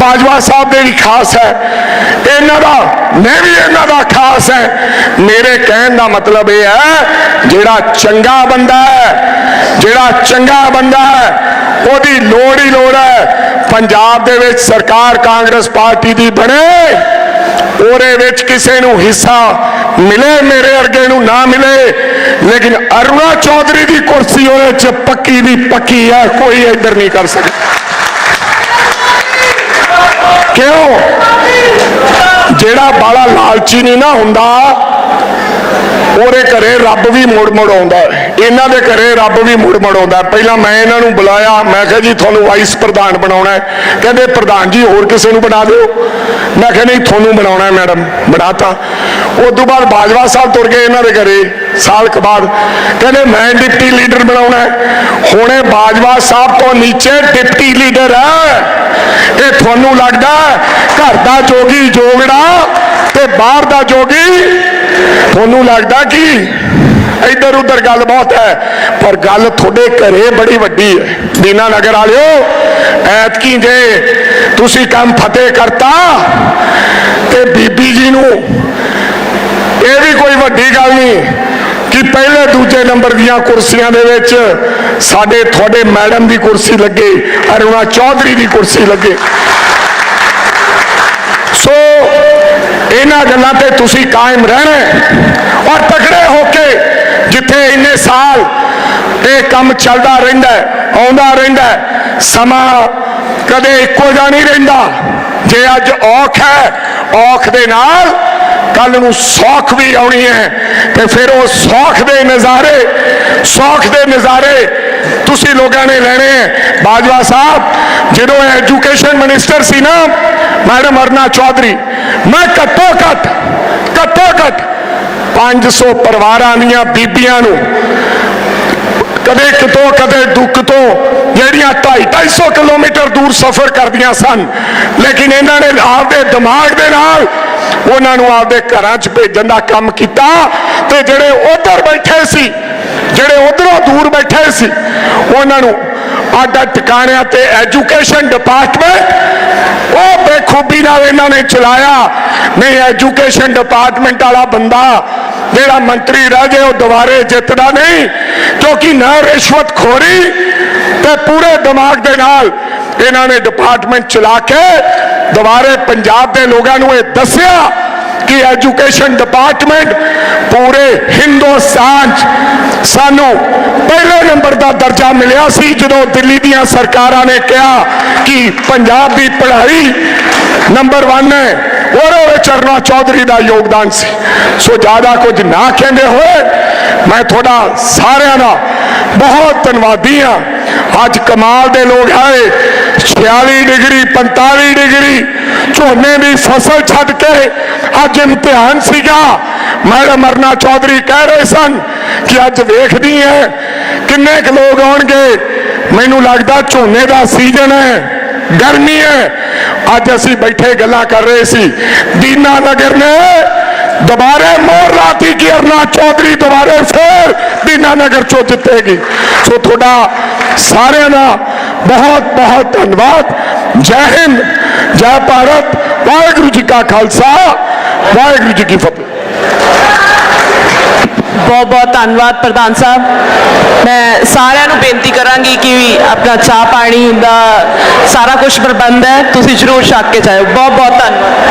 ਬਾਜਵਾ ਸਾਹਿਬ ਦੇ ਵੀ ਖਾਸ ਹੈ, ਇਹਨਾਂ ਦਾ, ਮੈਂ ਵੀ ਇਹਨਾਂ ਦਾ ਖਾਸ ਹੈ। ਮੇਰੇ ਕਹਿਣ ਦਾ ਮਤਲਬ ਇਹ ਹੈ, ਜਿਹੜਾ ਚੰਗਾ ਬੰਦਾ ਹੈ, ਜਿਹੜਾ ਚੰਗਾ ਬੰਦਾ ਹੈ, ਉਹਦੀ ਲੋੜ ਹੀ ਲੋੜ ਹੈ, ਪੰਜਾਬ ਦੇ ਵਿੱਚ ਸਰਕਾਰ ਕਾਂਗਰਸ ਪਾਰਟੀ ਦੀ ਬਣੇ, ਉਹਦੇ ਵਿੱਚ ਕਿਸੇ ਨੂੰ ਹਿੱਸਾ ਮਿਲੇ, ਮੇਰੇ ਵਰਗੇ ਨੂੰ ਨਾ ਮਿਲੇ। ਲੇਕਿਨ ਅਰੁਣਾ ਚੌਧਰੀ ਦੀ ਕੁਰਸੀ ਉਹਦੇ ਚ ਪੱਕੀ ਦੀ ਪੱਕੀ ਹੈ, ਕੋਈ ਇੱਧਰ ਨਹੀਂ ਕਰ ਸਕਦਾ। ਕਿਉਂ? ਜਿਹੜਾ ਬਾਲਾ ਲਾਲਚੀ ਨਹੀਂ ਨਾ ਹੁੰਦਾ, ਉਹਦੇ ਘਰੇ ਰੱਬ ਵੀ ਮੁੜ ਮੁੜ ਆਉਂਦਾ ਇਹਨਾਂ ਦੇ ਘਰੇ ਰੱਬ ਵੀ ਮੁੜ ਮੁੜ ਆਉਂਦਾ ਪਹਿਲਾਂ ਮੈਂ ਇਹਨਾਂ ਨੂੰ ਬੁਲਾਇਆ, ਮੈਂ ਕਿਹਾ ਜੀ, ਤੁਹਾਨੂੰ ਵਾਈਸ ਪ੍ਰਧਾਨ ਬਣਾਉਣਾ ਹੈ। ਕਹਿੰਦੇ, ਪ੍ਰਧਾਨ ਜੀ, ਹੋਰ ਕਿਸੇ ਨੂੰ ਬਣਾ ਦਿਓ? ਮੈਂ ਕਿਹਾ, ਨਹੀਂ, ਤੁਹਾਨੂੰ ਬਣਾਉਣਾ ਹੈ, ਮੈਡਮ, ਬਣਾਤਾ। ਉਸ ਤੋਂ ਬਾਅਦ ਬਾਜਵਾ ਸਾਹਿਬ ਤੁਰ ਗਏ ਇਹਨਾਂ ਦੇ ਘਰੇ, ਸਾਲ ਕੁ ਬਾਅਦ। ਕਹਿੰਦੇ, ਮੈਂ ਡਿਪਟੀ ਲੀਡਰ ਬਣਾਉਣਾ ਹੁਣੇ ਬਾਜਵਾ ਸਾਹਿਬ ਤੋਂ ਨੀਚੇ ਡਿਪਟੀ ਲੀਡਰ ਹੈ। ਇਹ ਤੁਹਾਨੂੰ ਲੱਗਦਾ ਹੈ, ਘਰ ਦਾ ਜੋਗੀ ਜੋਗੜਾ ਤੇ ਬਾਹਰ ਦਾ ਜੋਗੀ? ਤੁਹਾਨੂੰ ਲੱਗਦਾ ਕਿ ਇੱਧਰ ਉੱਧਰ ਗੱਲ ਬਹੁਤ ਹੈ, ਪਰ ਗੱਲ ਤੁਹਾਡੇ ਘਰੇ ਬੜੀ ਵੱਡੀ ਹੈ। ਦੀਨਾ ਨਗਰ ਵਾਲਿਓ, ਐਤਕੀ ਜੇ ਤੁਸੀਂ ਕੰਮ ਫਤਿਹ ਕਰਤਾ, ਤੇ ਬੀਬੀ ਜੀ ਨੂੰ ਕੋਈ ਵੱਡੀ ਗੱਲ ਨਹੀਂ ਕਿ ਪਹਿਲੇ ਦੂਜੇ ਨੰਬਰ ਦੀਆਂ ਕੁਰਸੀਆਂ ਦੇ ਵਿੱਚ ਸਾਡੇ ਤੁਹਾਡੇ ਮੈਡਮ ਦੀ ਕੁਰਸੀ ਲੱਗੇ, ਅਰੁਣਾ ਚੌਧਰੀ ਦੀ ਕੁਰਸੀ ਲੱਗੇ। ਸੋ ਇਹਨਾਂ ਗੱਲਾਂ ਤੇ ਤੁਸੀਂ ਕਾਇਮ ਰਹਿਣਾ ਔਰ ਤਕੜੇ ਹੋ ਕੇ ਜਿੱਥੇ ਇੰਨੇ ਸਾਲ ਇਹ ਕੰਮ ਚੱਲਦਾ ਰਹਿੰਦਾ ਆਉਂਦਾ ਰਹਿੰਦਾ ਸਮਾਂ ਕਦੇ ਇੱਕੋ ਜਿਹਾ ਨਹੀਂ ਰਹਿੰਦਾ। ਜੇ ਅੱਜ ਔਖ ਹੈ, ਔਖ ਦੇ ਨਾਲ ਕੱਲ ਨੂੰ ਸੌਖ ਵੀ ਆਉਣੀ ਹੈ ਤੇ ਫਿਰ ਉਹ ਸੌਖ ਦੇ ਨਜ਼ਾਰੇ ਸੌਖ ਦੇ ਨਜ਼ਾਰੇ ਤੁਸੀਂ ਲੋਕਾਂ ਨੇ ਲੈਣੇ ਹੈ ਬਾਜਵਾ ਸਾਹਿਬ ਜਦੋਂ ਐਜੂਕੇਸ਼ਨ ਮਿਨਿਸਟਰ ਸੀ ਨਾ ਮੈਡਮ ਅਰਨਾ ਚੌਧਰੀ ਮੈਂ ਘੱਟੋ ਘੱਟ ਘੱਟੋ ਘੱਟ 500 ਪਰਿਵਾਰਾਂ ਦੀਆਂ ਬੀਬੀਆਂ ਨੂੰ ਕਦੇ ਕਿਤੋਂ ਕਦੇ ਦੁੱਖ ਤੋਂ ਜਿਹੜੀਆਂ 250 ਕਿਲੋਮੀਟਰ ਦੂਰ ਸਫ਼ਰ ਕਰਦੀਆਂ ਸਨ ਲੇਕਿਨ ਇਹਨਾਂ ਨੇ ਆਪਦੇ ਦਿਮਾਗ ਦੇ ਨਾਲ ਉਹਨਾਂ ਨੂੰ ਆਪਦੇ ਘਰਾਂ 'ਚ ਭੇਜਣ ਦਾ ਕੰਮ ਕੀਤਾ ਤੇ ਜਿਹੜੇ ਉਧਰ ਬੈਠੇ ਸੀ, ਜਿਹੜੇ ਉਧਰੋਂ ਦੂਰ ਬੈਠੇ ਸੀ, ਉਹਨਾਂ ਨੂੰ ਆਡਾ ਟਿਕਾਣਿਆਂ ਤੇ ਐਜੂਕੇਸ਼ਨ ਡਿਪਾਰਟਮੈਂਟ ਉਹ ਬੇਖੂਬੀ ਨਾਲ ਇਹਨਾਂ ਨੇ ਚਲਾਇਆ। ਨਹੀਂ ਐਜੂਕੇਸ਼ਨ ਡਿਪਾਰਟਮੈਂਟ ਵਾਲਾ ਬੰਦਾ ਜਿਹੜਾ ਮੰਤਰੀ ਰਹਿ ਜਾਏ ਉਹ ਦੁਬਾਰੇ ਜਿੱਤਦਾ ਨਹੀਂ, ਕਿਉਂਕਿ ਨਾ ਰਿਸ਼ਵਤ ਖੋਰੀ ਤੇ ਪੂਰੇ ਦਿਮਾਗ ਦੇ ਨਾਲ ਇਹਨਾਂ ਨੇ ਡਿਪਾਰਟਮੈਂਟ ਚਲਾ ਕੇ ਦੁਬਾਰੇ ਪੰਜਾਬ ਦੇ ਲੋਕਾਂ ਨੂੰ ਇਹ ਦੱਸਿਆ ਕਿ ਐਜੂਕੇਸ਼ਨ ਡਿਪਾਰਟਮੈਂਟ ਪੂਰੇ ਹਿੰਦੁਸਤਾਨ 'ਚ ਸਾਨੂੰ ਪਹਿਲੇ ਨੰਬਰ ਦਾ ਦਰਜਾ ਮਿਲਿਆ ਸੀ, ਜਦੋਂ ਦਿੱਲੀ ਦੀਆਂ ਸਰਕਾਰਾਂ ਨੇ ਕਿਹਾ ਕਿ ਪੰਜਾਬ ਦੀ ਪੜ੍ਹਾਈ ਨੰਬਰ 1 ਹੈ, ਉਹਦੇ ਵਿੱਚ ਅਰੁਣਾ ਚੌਧਰੀ ਦਾ ਯੋਗਦਾਨ ਸੀ। ਸੋ ਜ਼ਿਆਦਾ ਕੁਝ ਨਾ ਕਹਿੰਦੇ ਹੋਏ, ਮੈਂ ਤੁਹਾਡਾ ਸਾਰਿਆਂ ਦਾ ਬਹੁਤ ਧੰਨਵਾਦੀ ਹਾਂ। ਅੱਜ ਕਮਾਲ ਦੇ ਲੋਕ ਆਏ 46 ਡਿਗਰੀ 45 ਡਿਗਰੀ, ਝੋਨੇ ਦੀ ਫਸਲ ਛੱਡ ਕੇ ਅੱਜ ਇਮਤਿਹਾਨ ਸੀਗਾ। ਮੈਡਮ ਅਰਨਾ ਚੌਧਰੀ ਕਹਿ ਰਹੇ ਸਨ ਕਿ ਅੱਜ ਵੇਖਦੀ ਹੈ ਕਿੰਨੇ ਕੁ ਲੋਕ ਆਉਣਗੇ। ਮੈਨੂੰ ਲੱਗਦਾ ਝੋਨੇ ਦਾ ਸੀਜ਼ਨ ਹੈ ਗਰਮੀ ਹੈ ਅੱਜ ਅਸੀਂ ਬੈਠੇ ਗੱਲਾਂ ਕਰ ਰਹੇ ਸੀ। ਦੀਨਾ ਨਗਰ ਨੇ ਦੁਬਾਰੇ ਮੋਰ ਲਾਤੀ ਕਿ ਅਰਨਾ ਚੌਧਰੀ ਦੁਬਾਰੇ ਫੇਰ ਦੀਨਾ ਨਗਰ ਚੋਂ ਜਿੱਤੇਗੀ। ਸੋ ਤੁਹਾਡਾ ਸਾਰਿਆਂ ਦਾ ਬਹੁਤ ਬਹੁਤ ਧੰਨਵਾਦ। ਜੈ ਹਿੰਦ, ਜੈ ਭਾਰਤ। ਵਾਹਿਗੁਰੂ ਜੀ ਕਾ ਖਾਲਸਾ, ਵਾਹਿਗੁਰੂ ਜੀ ਕੀ ਫਤਿਹ। ਬਹੁਤ ਬਹੁਤ ਧੰਨਵਾਦ ਪ੍ਰਧਾਨ ਸਾਹਿਬ। ਮੈਂ ਸਾਰਿਆਂ ਨੂੰ ਬੇਨਤੀ ਕਰਾਂਗੀ ਕਿ ਆਪਣਾ ਚਾਹ ਪਾਣੀ ਦਾ ਸਾਰਾ ਕੁਝ ਪ੍ਰਬੰਧ ਹੈ, ਤੁਸੀਂ ਜਰੂਰ ਛੱਕ ਕੇ ਜਾਇਓ। ਬਹੁਤ ਬਹੁਤ ਧੰਨਵਾਦ।